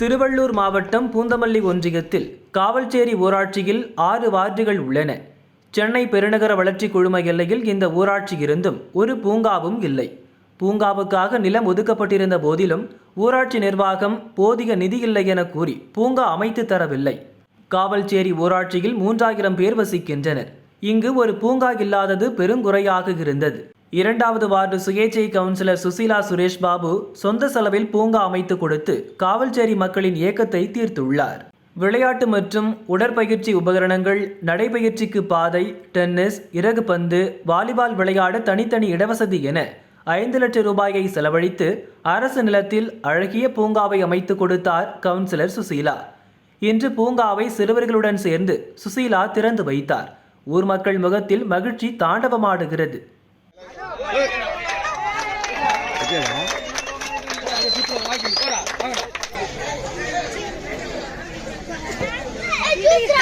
திருவள்ளூர் மாவட்டம் பூந்தமல்லி ஒன்றியத்தில் காவல்சேரி ஊராட்சியில் ஆறு வார்டுகள் உள்ளன. சென்னை பெருநகர வளர்ச்சி குழும எல்லையில் இந்த ஊராட்சி இருந்தும் ஒரு பூங்காவும் இல்லை. பூங்காவுக்காக நிலம் ஒதுக்கப்பட்டிருந்த போதிலும் ஊராட்சி நிர்வாகம் போதிய நிதி இல்லை என கூறி பூங்கா அமைத்து தரவில்லை. காவல்சேரி ஊராட்சியில் மூன்றாயிரம் பேர் வசிக்கின்றனர். இங்கு ஒரு பூங்கா இல்லாதது பெருங்குறையாக இருந்தது. இரண்டாவது வார்டு சுயேச்சை கவுன்சிலர் சுசீலா சுரேஷ் பாபு சொந்த செலவில் பூங்கா அமைத்து கொடுத்து காவல்சேரி மக்களின் இயக்கத்தை தீர்த்துள்ளார். விளையாட்டு மற்றும் உடற்பயிற்சி உபகரணங்கள் நடைபயிற்சிக்கு பாதை டென்னிஸ் இறகு பந்து வாலிபால் விளையாட தனித்தனி இடவசதி என ஐந்து லட்சம் ரூபாயை செலவழித்து அரசு நிலத்தில் அழகிய பூங்காவை அமைத்து கொடுத்தார் கவுன்சிலர் சுசீலா. இன்று பூங்காவை சிறுவர்களுடன் சேர்ந்து சுசீலா திறந்து வைத்தார். ஊர் மக்கள் முகத்தில் மகிழ்ச்சி தாண்டவமாடுகிறது. 哎，队长！